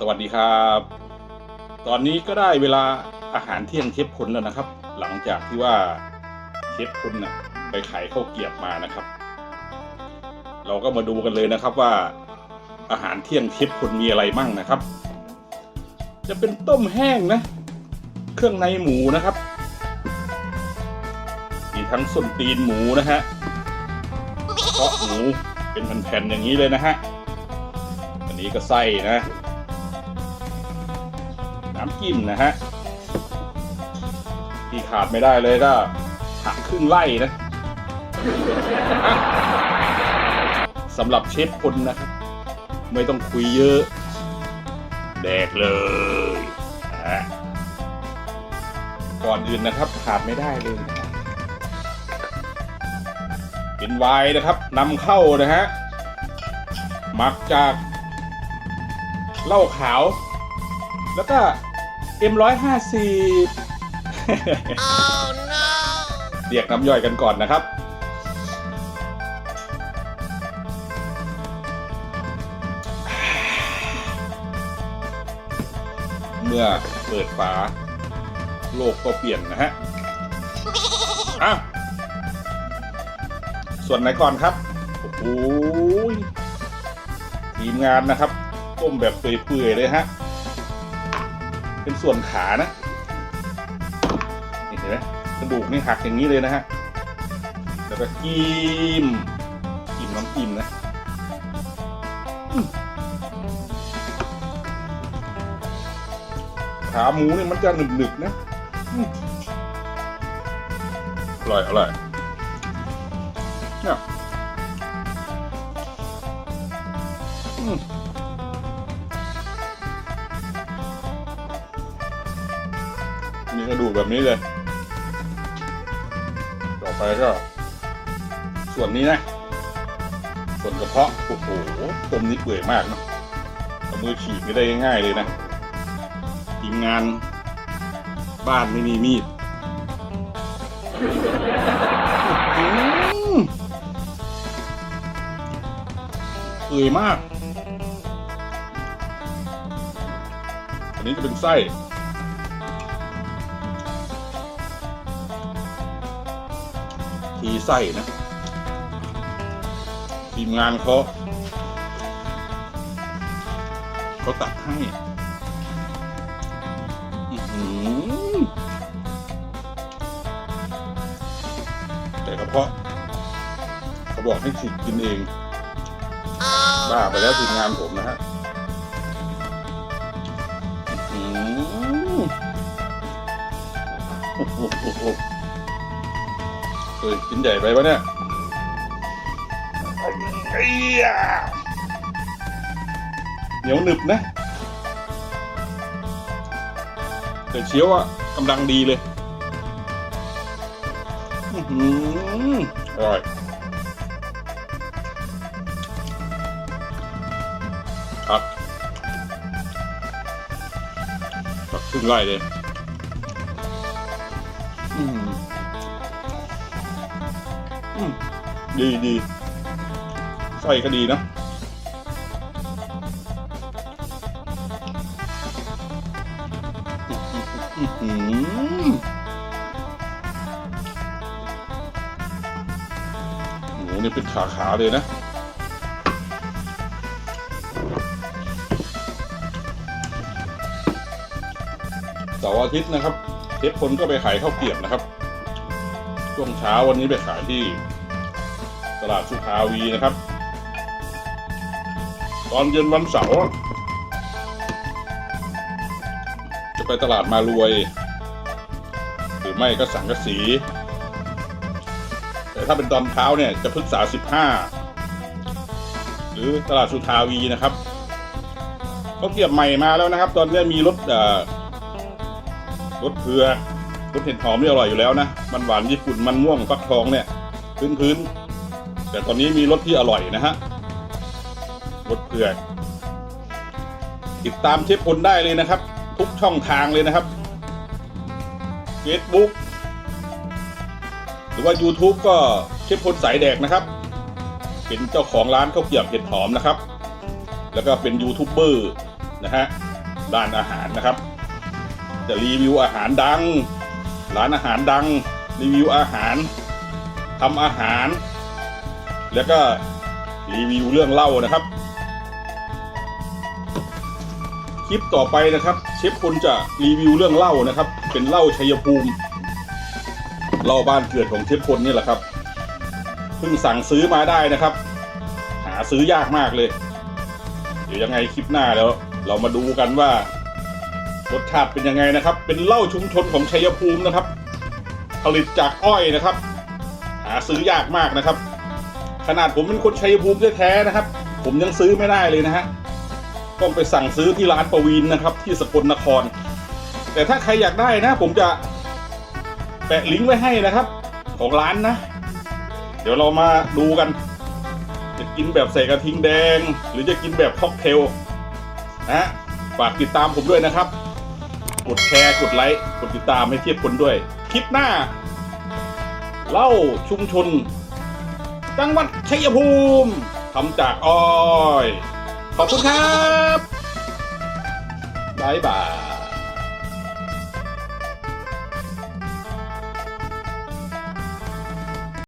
สวัสดีครับ ตอนนี้ก็ได้เวลาอาหารเที่ยงเชฟพลแล้วนะครับ หลังจากที่ว่าเชฟพลน่ะไปขายข้าวเกียบมานะครับ เราก็มาดูกันเลยนะครับว่าอาหารเที่ยงเชฟพลมีอะไรมั่งนะครับ จะเป็นต้มแห้งนะ เครื่องในหมูนะครับ มีทั้งส้นตีนหมูนะฮะเพาะหมูเป็นแผ่นๆอย่างนี้เลยนะฮะอันนี้ก็ไส้นะ น้ำจิ้มนะฮะที่ขาดไม่ได้เลยก็หักครึ่งไล่นะสำหรับเชฟพลนะครับไม่ต้องคุยเยอะ แดกเลยนะฮะก่อนอื่นนะครับขาดไม่ได้เลยนะครับเป็นไวน์นะครับนำเข้านะฮะหมักจากเหล้าขาว แล้วก็ เอ็มร้อยห้าสิบ Oh no! เรียกน้ำย่อยกันก่อนนะครับ เมื่อเปิดฝาโลกก็เปลี่ยนนะฮะอะส่วนไหนก่อนครับ โอ้โหทีมงานนะครับ ต้มแบบเปื่อยๆเลยฮะ เป็นส่วนขานะนี่เห็นไหมกระดูกนี่หักอย่างนี้เลยนะฮะแล้วก็จิ้มจิ้มน้ำจิ้มนะขาหมูนี่มันจะหนึบๆนะอืมอร่อยอร่อยเนี่ย กระดูกแบบนี้เลย ต่อไปก็ ส่วนนี้นะ ส่วนกระเพาะ โอ้โหต้มนี่เปื่อยมากเนะเอามือฉีกไม่ได้ง่ายเลยนะทีมงานบ้านไม่มีมีดเปื่อยมาก อันนี้จะเป็นไส้ ทีไส้นะทีมงานเขาเขาตัดให้แต่กระเพาะเขาบอกให้ฉีกกินเองบ้าไปแล้วทีมงานผมนะฮะอื้อหือโอ้โห โอ้โหเฮ้ยกินใหญ่ไปปะเนี่ยไอ้ยเหนียวหนึบนะ แต่เชียวอะกำลังดีเลยอื้อหืออร่อยครับตักครึ่งไร่เลย ดีดีไส้ก็ดีนะหมูนี่เป็นขาขาเลยนะเสาร์อาทิตย์นะครับเทปพลก็ไปขายข้าวเกรียบนะครับ ช่วงเช้าวันนี้ไปขายที่ ตลาดสุขาวีนะครับ ตอนเย็นวันเสาร์จะไปตลาดมารวย หรือไม่ก็สังกะสี แต่ถ้าเป็นตอนเช้าเนี่ยจะพฤกษาสิบห้าหรือตลาดสุทาวีนะครับเขาเกียบใหม่มาแล้วนะครับ ตอนนี้มีรถเอ่อรสเผือ กรสเห็ดหอมนี่อร่อยอยู่แล้วนะ มันหวานญี่ปุ่นมันม่วงฟักทองเนี่ยพื้นพื้นแต่ตอนนี้มีรสที่อร่อยนะฮะรสเผือกติดตามเชฟพลได้เลยนะครับ ทุกช่องทางเลยนะครับ Facebook หรือว่า YouTube ก็เชฟพลสายแดกนะครับ เป็นเจ้าของร้านข้าวเกรียบเห็ดหอมนะครับ แล้วก็เป็นยูทูบเบอร์นะฮะร้านอาหารนะครับ จะรีวิวอาหารดัง ร้านอาหารดัง รีวิวอาหารทำอาหาร แล้วก็รีวิวเรื่องเล่านะครับ คลิปต่อไปนะครับเชฟพลจะรีวิวเรื่องเหล้านะครับ เป็นเหล้าชัยภูมิเหล้าบ้านเกิดของเชฟพลนี่แหละครับเพิ่งสั่งซื้อมาได้นะครับ หาซื้อยากมากเลย เดี๋ยวยังไงคลิปหน้าแล้ว เรามาดูกันว่า รสชาติเป็นยังไงนะครับ เป็นเหล้าชุมชนของชัยภูมินะครับ ผลิตจากอ้อยนะครับ หาซื้อยากมากนะครับ ขนาดผมเป็นคนชัยภูมิแท้ๆนะครับ ผมยังซื้อไม่ได้เลยนะฮะต้องไปสั่งซื้อที่ร้านประวีนนะครับ ที่สกลนคร แต่ถ้าใครอยากได้นะ ผมจะแปะลิงก์ไว้ให้นะครับ ของร้านนะ เดี๋ยวเรามาดูกัน จะกินแบบใส่กระทิงแดง หรือจะกินแบบค็อกเทลนะฮะฝากติดตามผมด้วยนะครับ กดแชร์ กดไลค์ กดติดตามให้เทียบคนด้วย คลิปหน้า เล่าชุมชน จังหวัดชัยภูมิทำจากอ้อย ขอบคุณครับ บ๊ายบาย